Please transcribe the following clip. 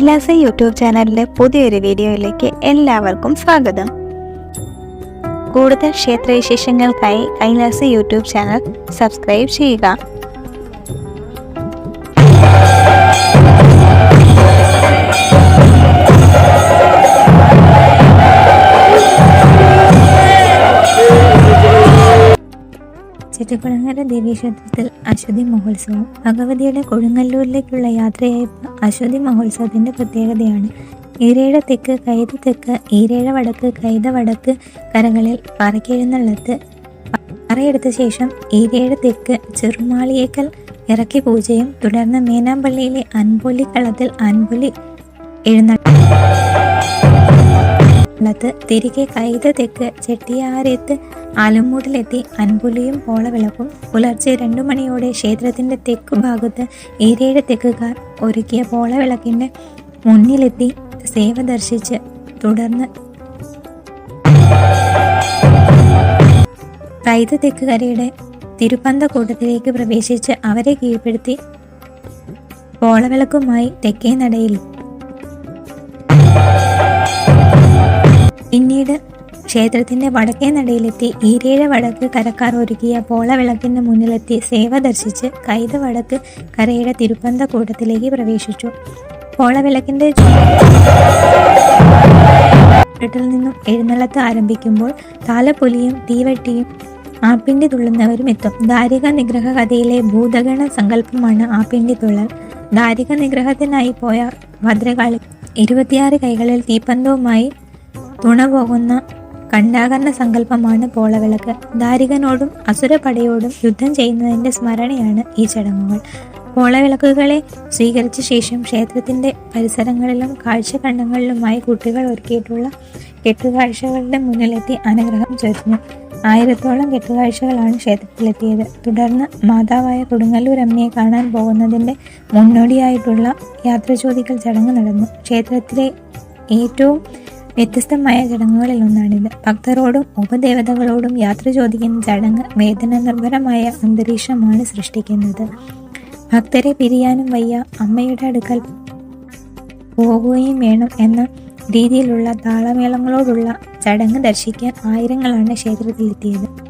Kailasa YouTube ചാനലിലെ പുതിയൊരു വീഡിയോയിലേക്ക് എല്ലാവർക്കും സ്വാഗതം. കൂടുതൽ ക്ഷേത്രവിശേഷങ്ങൾക്കായി കൈലാസ യൂട്യൂബ് ചാനൽ സബ്സ്ക്രൈബ് ചെയ്യുക. ചെട്ടിക്കുളങ്ങര ദേവീക്ഷേത്രത്തിൽ അശ്വതി മഹോത്സവം. ഭഗവതിയുടെ കൊടുങ്ങല്ലൂരിലേക്കുള്ള യാത്രയായപ്പോൾ അശ്വതി മഹോത്സവത്തിന്റെ പ്രത്യേകതയാണ്. ഈരേഴ തെക്ക് കൈത തെക്ക് ഈരേഴ വടക്ക് കൈത വടക്ക് കരകളിൽ പറക്കെഴുന്നള്ളത്ത് പറയെടുത്ത ശേഷം ഈരേഴ തെക്ക് ചെറുമാളിയേക്കൽ ഇറക്കി പൂജയും തുടർന്ന് മേനാമ്പള്ളിയിലെ അൻപൊലി കളത്തിൽ അൻപൊലി എഴുന്നള്ളത്ത്. തിരികെ കൈത തെക്ക് ചെട്ടിയാരത്ത് ആലമ്മൂടിലെത്തി അൻപുലിയും ഓളവിളക്കും. പുലർച്ചെ രണ്ടു മണിയോടെ ക്ഷേത്രത്തിന്റെ തെക്കു ഭാഗത്ത് ഈരേഴ് തെക്കുകാർ ഒരുക്കിയ പോളവിളക്കിന്റെ മുന്നിലെത്തി സേവ ദർശിച്ച് തുടർന്ന് കൈത തെക്കുകരയുടെ തിരുപ്പന്തക്കൂട്ടത്തിലേക്ക് പ്രവേശിച്ച് അവരെ കീഴ്പ്പെടുത്തി പോളവിളക്കുമായി തെക്കേ നടയിൽ പിന്നീട് ക്ഷേത്രത്തിന്റെ വടക്കേ നടയിലെത്തി ഈരേഴ വടക്ക് കരക്കാർ ഒരുക്കിയ പോളവിളക്കിന്റെ മുന്നിലെത്തി സേവ ദർശിച്ച് കൈത വടക്ക് കരയുടെ തിരുപ്പന്ത കൂട്ടത്തിലേക്ക് പ്രവേശിച്ചു. പോളവിളക്കിന്റെ ചുവട്ടിൽ നിന്നും എഴുന്നള്ളത്ത് ആരംഭിക്കുമ്പോൾ താലപ്പൊലിയും തീവട്ടിയും ആപ്പിണ്ടി തുള്ളുന്നവരും എത്തും. ദാരിക നിഗ്രഹ കഥയിലെ ഭൂതഗണ സങ്കല്പമാണ് ആപ്പിണ്ടി തുള്ളൽ. ദാരിക നിഗ്രഹത്തിനായി പോയ ഭദ്രകാളി ഇരുപത്തിയാറ് കൈകളിൽ തീപ്പന്തവുമായി തുണ പോകുന്ന കണ്ടാകരണ സങ്കല്പമാണ് പോളവിളക്ക്. ദാരികനോടും അസുരപടയോടും യുദ്ധം ചെയ്യുന്നതിന്റെ സ്മരണയാണ് ഈ ചടങ്ങുകൾ. പോളവിളക്കുകളെ സ്വീകരിച്ച ശേഷം ക്ഷേത്രത്തിന്റെ പരിസരങ്ങളിലും കാഴ്ചകണ്ഡങ്ങളിലുമായി കുട്ടികൾ ഒരുക്കിയിട്ടുള്ള കെട്ടുകാഴ്ചകളുടെ മുന്നിലെത്തി അനുഗ്രഹം ചൊരിഞ്ഞു ആയിരത്തോളം കെട്ടുകാഴ്ചകളാണ് ക്ഷേത്രത്തിലെത്തിയത്. തുടർന്ന് മാതാവായ കൊടുങ്ങല്ലൂർ അമ്മയെ കാണാൻ പോകുന്നതിന്റെ മുന്നോടിയായിട്ടുള്ള യാത്ര ചോദിക്കൽ ചടങ്ങ് നടന്നു. ക്ഷേത്രത്തിലെ ഏറ്റവും വ്യത്യസ്തമായ ചടങ്ങുകളിൽ ഒന്നാണിത് ഭക്തരോടും ഉപദേവതകളോടും യാത്ര ചോദിക്കുന്ന ചടങ്ങ് വേദന നിർഭരമായ അന്തരീക്ഷമാണ് സൃഷ്ടിക്കുന്നത്. ഭക്തരെ പിരിയാനും വയ്യ അമ്മയുടെ അടുക്കൽ പോകുകയും വേണം എന്ന രീതിയിലുള്ള താളമേളങ്ങളോടുള്ള ചടങ്ങ് ദർശിക്കാൻ ആയിരങ്ങളാണ് ക്ഷേത്രത്തിലെത്തിയത്.